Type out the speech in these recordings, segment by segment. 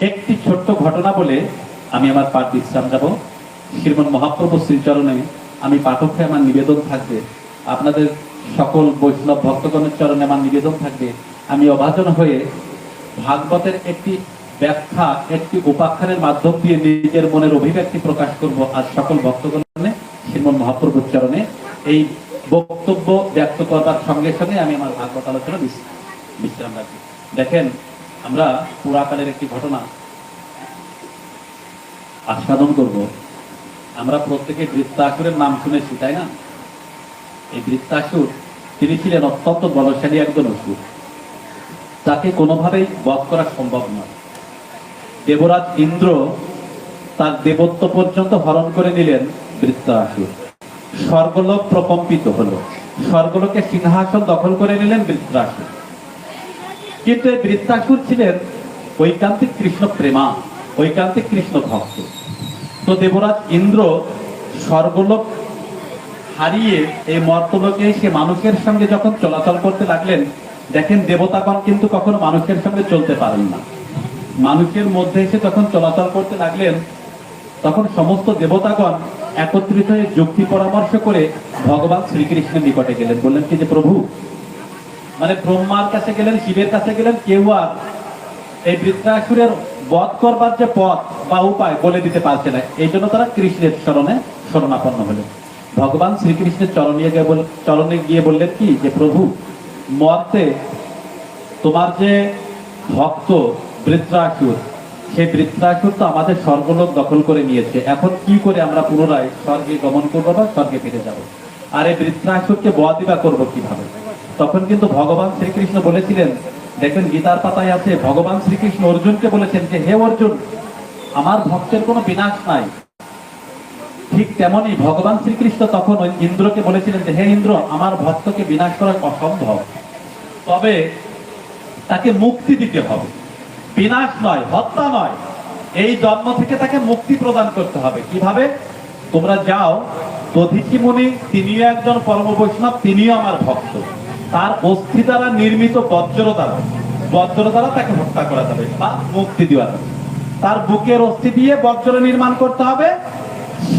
একটি ছোট্ট ঘটনা বলে আমি আমার পাঠ বিশ্রাম যাব শ্রীমন মহাপ্রভু শ্রীচরণে আমি পাঠক আমার নিবেদন থাকবে। আপনাদের সকল বৈষ্ণব ভক্তগণের চরণে আমার নিবেদন থাকবে। আমি অভাজন হয়ে ভাগবতের একটি ব্যাখ্যা, একটি উপাখ্যানের মাধ্যম দিয়ে নিজের মনের অভিব্যক্তি প্রকাশ করব আর সকল ভক্তগণে শ্রীমন মহাপ্রভুর চরণে। এই বক্তব্য ব্যক্ত করবার সঙ্গে সঙ্গে আমি আমার ভাগবত আলোচনা বিশ- বিশ্রাম রাখি। দেখেন আমরা পুরাকালের একটি ঘটনা আস্বাদন করব। আমরা প্রত্যেকে বৃত্তাসুরের নাম শুনেছি, তাই না? এই বৃত্তাসুর তিনি ছিলেন অত্যন্ত বলশালী একজন অসুর। তাকে কোনোভাবেই বধ করা সম্ভব নয়। দেবরাজ ইন্দ্র তার দেবত্ব পর্যন্ত হরণ করে নিলেন বৃত্তাসুর। স্বর্গলোক প্রকম্পিত হলো। স্বর্গলোকে সিংহাসন দখল করে নিলেন বৃত্তাসুর। কিন্তু এই ছিলেন ঐকান্তিক কৃষ্ণ প্রেমা, ঐকান্তিক কৃষ্ণ ভক্ত। তো দেবরাজ ইন্দ্র স্বর্গলোক হারিয়ে এই মর্তলোকে সে মানুষের সঙ্গে যখন চলাচল করতে লাগলেন, দেখেন দেবতাগণ কিন্তু কখনো মানুষের সঙ্গে চলতে পারেন না। মানুষের মধ্যে এসে যখন চলাচল করতে লাগলেন, তখন সমস্ত দেবতাগণ একত্রিত হয়ে যুক্তি পরামর্শ করে ভগবান শ্রীকৃষ্ণের নিকটে গেলেন। বললেন কি যে, প্রভু মানে ব্রহ্মার কাছে গেলেন, শিবের কাছে গেলেন, কেউ আর এই বৃত্তাসুরের বধ করবার যে পথ বা উপায় বলে দিতে পারছে না। এই জন্য তারা কৃষ্ণের চরণে শরণাপন্ন হলেন। ভগবান শ্রীকৃষ্ণের চরণে গিয়ে চরণে গিয়ে বললেন কি, যে প্রভু, মর্তে তোমার যে ভক্ত বৃত্রাসুর সেই বৃত্রাসুর তো আমাদের স্বর্গলোক দখল করে নিয়েছে। এখন কি করে আমরা পুনরায় স্বর্গে গমন করব বা স্বর্গে ফিরে যাব? আর এই বৃত্রাসুরকে দিবা করব কীভাবে? তখন কিন্তু ভগবান শ্রীকৃষ্ণ বলেছিলেন, দেখবেন গীতার পাতায় আছে, ভগবান শ্রীকৃষ্ণ অর্জুনকে বলেছেন যে, হে অর্জুন, আমার ভক্তের কোনো বিনাশ নাই। ঠিক তেমনি ভগবান শ্রীকৃষ্ণ তখন ওই ইন্দ্রকে বলেছিলেন যে, হে ইন্দ্র, আমার ভক্তকে বিনাশ করা অসম্ভব। তবে তাকে মুক্তি দিতে হবে। বিনাশ নয়, হত্যা নয়। এই জন্ম থেকে তাকে মুক্তি প্রদান করতে হবে। কীভাবে? তোমরা যাও দধিচি মুনি, তিনিও একজন পরম বৈষ্ণব তিনিও আমার ভক্ত। তার অস্থি দ্বারা নির্মিত বজ্র দ্বারা বজ্র দ্বারা তাকে হত্যা করা যাবে বা মুক্তি দেওয়া যাবে। তার বুকের অস্থি দিয়ে বজ্র নির্মাণ করতে হবে।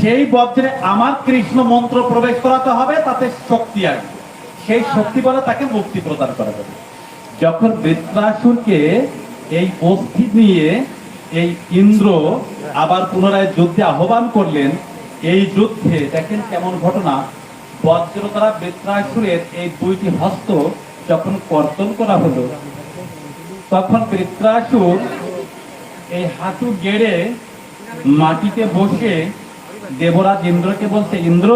সেই বজ্রে আমার কৃষ্ণ মন্ত্র প্রবেশ করাতে হবে, তাতে শক্তি আসবে। সেই শক্তি বলে তাকে মুক্তি প্রদান করা যাবে। যখন বৃত্রাসুরকে এই অস্থি নিয়ে এই ইন্দ্র আবার পুনরায় যুদ্ধে আহ্বান করলেন, এই যুদ্ধে দেখেন কেমন ঘটনা। বজ্র দ্বারা বৃত্রাসুরের এই দুইটি হস্ত যখন কর্তন করা হলো, তখন বৃত্রাসুর এই হাঁটু গেড়ে মাটিতে বসে দেবরাজ ইন্দ্রকে বলছে, ইন্দ্র,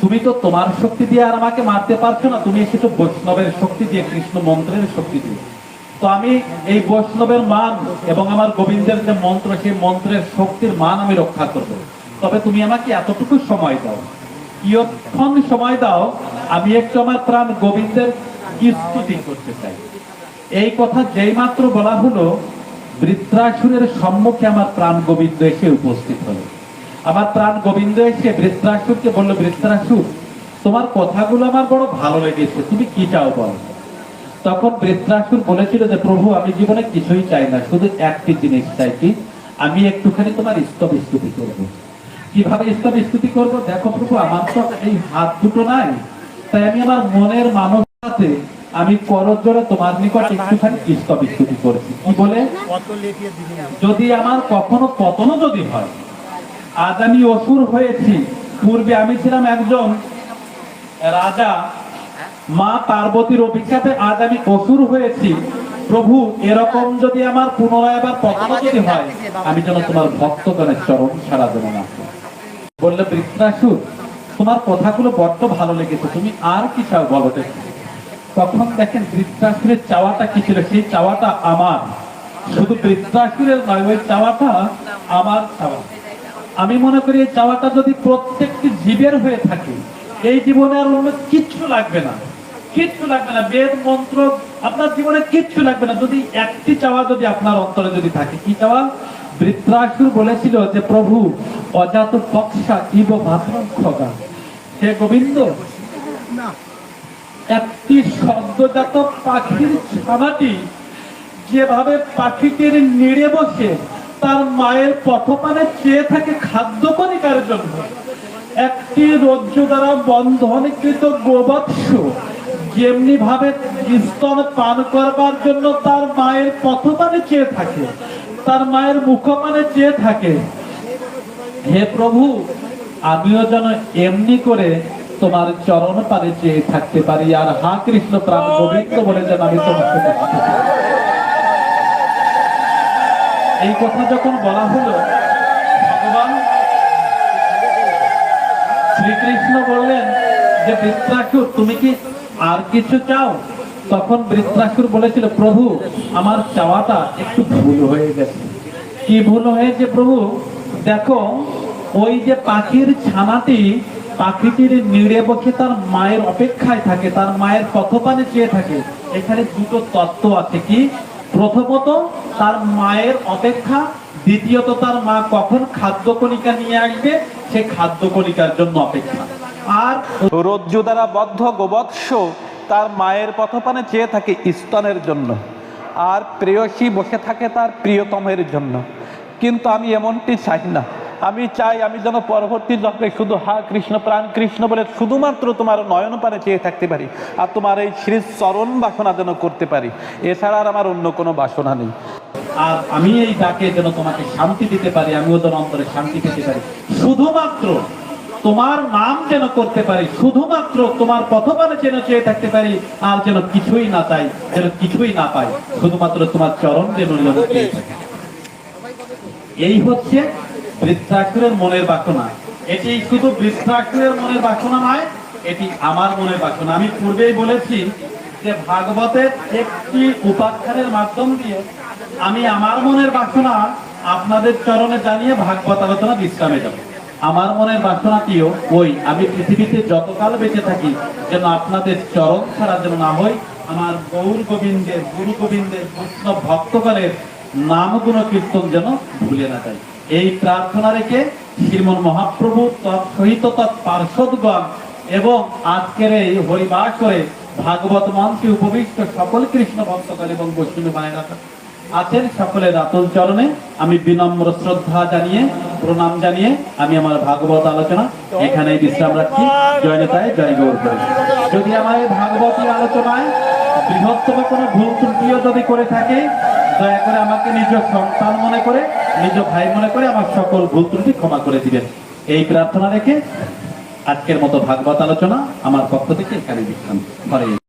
তুমি তো তোমার শক্তি দিয়ে আর আমাকে মারতে পারছ না, তুমি এসেছ বৈষ্ণবের শক্তি দিয়ে, কৃষ্ণ মন্ত্রের শক্তি দিয়ে। তো আমি এই বৈষ্ণবের মান এবং আমার গোবিন্দের যে মন্ত্র, সেই মন্ত্রের শক্তির মান আমি রক্ষা করব। তবে তুমি আমাকে এতটুকু সময় দাও। কিয়ৎক্ষণ সময় দাও, আমি একটু আমার গোবিন্দের স্তুতি করতে চাই। এই কথা যেই মাত্র বলা হলো, বৃত্রাসুরের সম্মুখে আমার প্রাণ গোবিন্দ এসে উপস্থিত হলো। আমার প্রাণ গোবিন্দ এসে বৃত্রাসুরকে বলল, বৃত্রাসুর, তোমার কথাগুলো আমার বড় ভালো লেগেছে, তুমি কি চাও বলো? তখন বৃত্রাসুর বলেছিল যে, প্রভু, আমি জীবনে কিছুই চাই না, শুধু একটি জিনিস চাই কি? আমি একটুখানি তোমার স্তব স্তুতি করব। কীভাবে স্তব স্তুতি করব? দেখো প্রভু, আমার তো এই হাত দুটো নাই। তাই আমি আমার মনের মানবতাতে আমি করজোরে তোমার নিকট একটুখানি স্তব স্তুতি করছি। কি বলে? যদি আমার কখনো পতনও যদি হয়, আজ আমি অসুর হয়েছি। পূর্বে আমি ছিলাম একজন রাজা। মা পার্বতীর অভিশাপে আজ আমি অসুর হয়েছি। প্রভু, এরকম যদি আমার পুনরায় আবার পতন যদি হয়, আমি যেন তোমার ভক্তগণের চরণ সারা দেব না। বললে বৃত্রাসুর তোমার কথাগুলো বড্ড ভালো লেগেছে। তুমি আর কি চাও বলো তখন দেখেন বৃত্রাসুরের চাওয়াটা কি ছিল? সেই চাওয়াটা আমার। শুধু বৃত্রাসুরের নয়, ওই চাওয়াটা আমার চাওয়া। আমি মনে করি এই চাওয়াটা যদি প্রত্যেকটি জীবের হয়ে থাকে, এই জীবনে আর অন্য কিচ্ছু লাগবে না। কিচ্ছু লাগবে না। বেদ, মন্ত্র, আপনার জীবনে কিচ্ছু লাগবে না। যদি একটি চাওয়া যদি আপনার অন্তরে যদি থাকে, কি চাওয়া? বৃত্রাসুর বলেছিল যে, প্রভু, অজাত পক্ষা ইব ভাত্রম হে গোবিন্দ, একটি সদ্যজাত পাখির ছানাটি যেভাবে পাখিটির নিড়ে বসে, তার মায়ের পথপানে চেয়ে থাকে খাদ্য কণিকার জন্য। একটি রজ্জ দ্বারা বন্ধনকৃত গোবৎস যেমনি ভাবে স্তন পান করবার জন্য তার মায়ের পথপানে চেয়ে থাকে। তার মায়ের মুখপানে চেয়ে থাকে, হে প্রভু, আমিও যেন এমনি করে তোমার চরণ পারে চেয়ে থাকতে পারি। আর হা কৃষ্ণ প্রাণ গোবিন্দ বলে যেন আমি তোমাকে এই কথা যখন বলা হলো, ভগবান শ্রীকৃষ্ণ বললেন যে বৃত্রাসুর তুমি কি আর কিছু চাও? তখন বৃত্রাসুর বলেছিল, প্রভু, আমার চাওয়াটা একটু ভুল হয়ে গেছে। কি ভুল হয়েছে প্রভু? দেখো, ওই যে পাখির ছানাটি পাখিটির নিড়ে বসে তার মায়ের অপেক্ষায় থাকে, তার মায়ের কথপানে চেয়ে থাকে। এখানে দুটো তত্ত্ব আছে কি? প্রথমত, তার মায়ের অপেক্ষা। দ্বিতীয়ত, তার মা কখন খাদ্য কণিকা নিয়ে আসবে? সে খাদ্য কণিকার জন্য অপেক্ষা। আর রজ্জু দ্বারা বদ্ধ গোবৎস তার মায়ের পথপানে চেয়ে থাকে স্তনের জন্য। আর প্রেয়সী বসে থাকে তার প্রিয়তমের জন্য। কিন্তু আমি এমনটি চাই না। আমি চাই আমি যেন পরবর্তী জন্মে শুধু হা কৃষ্ণ প্রাণ কৃষ্ণ বলে শুধুমাত্র তোমার নয়ন পানে চেয়ে থাকতে পারি আর তোমার এই শ্রী চরণ বাসনা যেন করতে পারি। এছাড়া আর আমার অন্য কোনো বাসনা নেই। আর আমি এই ডাকে যেন তোমাকে শান্তি দিতে পারি, আমিও ওদের অন্তরে শান্তি পেতে পারি। শুধুমাত্র তোমার নাম যেন করতে পারি, শুধুমাত্র তোমার পথপানে যেন চেয়ে থাকতে পারি, আর যেন কিছুই না চাই, যেন কিছুই না পাই, শুধুমাত্র তোমার চরণ যেন। এই হচ্ছে বৃদ্ধাক্ষরের মনের বাসনা। এটি শুধু বৃদ্ধাক্ষরের মনের বাসনা নয়, এটি আমার মনের বাসনা। আমি পূর্বেই বলেছি যে ভাগবতের একটি উপাখ্যানের মাধ্যম দিয়ে আমি আমার মনের বাসনা আপনাদের চরণে জানিয়ে ভাগবত আলোচনা বিশ্রামে যাব। আমার মনের বাসনাটিও ওই, আমি পৃথিবীতে যতকাল বেঁচে থাকি, যেন আপনাদের চরণ ছাড়া যেন না হই আমার গৌর গোবিন্দের, গুরু গোবিন্দের বৈষ্ণব ভক্তগণের নাম গুণ কীর্তন যেন ভুলে না যায় এই প্রার্থনা রেখে শ্রীমন মহাপ্রভু তৎসহিত তৎপার্শ্বদগণ এবং আজকের এই হরিবাস করে ভাগবত মন্ত্রী উপবিষ্ট সকল কৃষ্ণ ভক্তগণ এবং বৈষ্ণবী মায়েরা আছেন, সকলের আতুল চরণে আমি বিনম্র শ্রদ্ধা জানিয়ে প্রণাম জানিয়ে আমি আমার ভাগবত আলোচনা এখানে বিশ্রাম রাখছি। জয় নেতায় জয় গৌর করে। যদি আমার এই ভাগবতী আলোচনায় বৃহত্তম কোনো ভুল ত্রুটিও যদি করে থাকে, দয়া করে আমাকে নিজ সন্তান মনে করে, নিজ ভাই মনে করে আমার সকল ভুল ত্রুটি ক্ষমা করে দিবেন। এই প্রার্থনা রেখে আজকের মতো ভাগবত আলোচনা আমার পক্ষ থেকে এখানে বিশ্রাম। হরে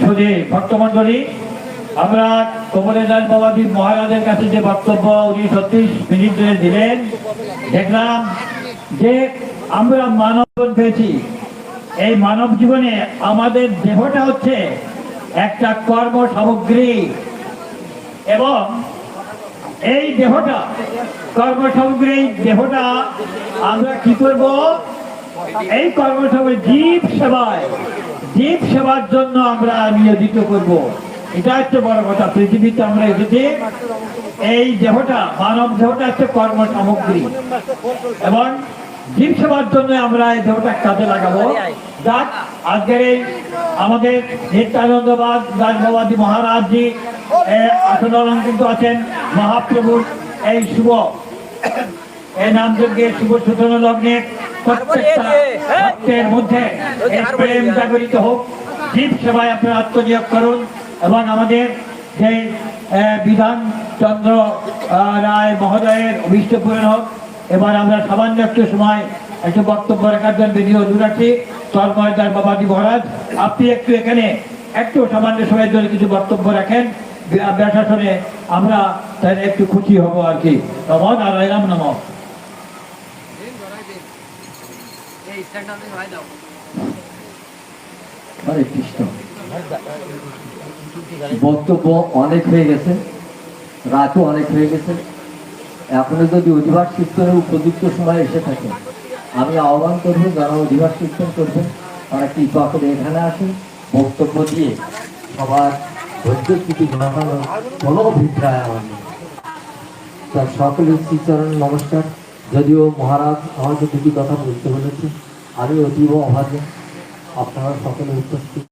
শুধু ভক্তমন্ডলী আমরা কমলের দাস বাবাজি মহারাজের কাছে যে বক্তব্য উনি ছত্রিশ মিনিট ধরে দিলেন, দেখলাম যে আমরা মানব পেয়েছি। এই মানব জীবনে আমাদের দেহটা হচ্ছে একটা কর্ম সামগ্রী এবং এই দেহটা, কর্ম সামগ্রী দেহটা আমরা কি করব? এই কর্মসভায় জীব সেবায় জীব সেবার জন্য আমরা নিয়োজিত করব। এটা হচ্ছে বড় কথা। পৃথিবীতে আমরা এসেছি, এই দেহটা, মানব দেহটা হচ্ছে কর্ম সামগ্রী। এবং জীব সেবার জন্য আমরা এই দেহটা কাজে লাগাবো। যাক, আজকের এই আমাদের নিত্যানন্দবাদ রাজবাবাদী মহারাজজি আসন অলঙ্কৃত আছেন, মহাপ্রভুর এই শুভ এই নাম যজ্ঞে শুভ সূচনা লগ্নে। প্রত্যেকটা ভক্তের মধ্যে প্রেম জাগরিত হোক জীব সেবায় আপনারা আত্মনিয়োগ করুন এবং আমাদের যে বিধান চন্দ্র রায় মহোদয়ের অভিষ্ট পূরণ হোক। এবার আমরা সামান্য একটু সময় একটু বক্তব্য রাখার জন্য বিধি অনুরোধ তন্ময়দার বাবাজি মহারাজ আপনি একটু এখানে একটু সামান্য সময়ের জন্য কিছু বক্তব্য রাখেন। শুনে আমরা তাহলে একটু খুশি হব আর কি। নম নারায়ণ নম। হরে কৃষ্ণ। বক্তব্য অনেক হয়ে গেছে, রাতও অনেক হয়ে গেছে। এখনও যদি অধিবাস কীর্তনের উপযুক্ত সময় এসে থাকে, আমি আহ্বান করব যারা অধিবাস কীর্তন করবেন, তারা কৃপা করে এখানে আসেন, বক্তব্য দিয়ে সবার ধৈর্য স্থিতি ঘটানোর কোনো অভিপ্রায় আমার নেই তার সকলের শ্রীচরণ নমস্কার। যদিও মহারাজ আমাকে দুটি কথা বলতে বলেছে আমি অতীব অভাগে। আপনারা সকলে উপস্থিত।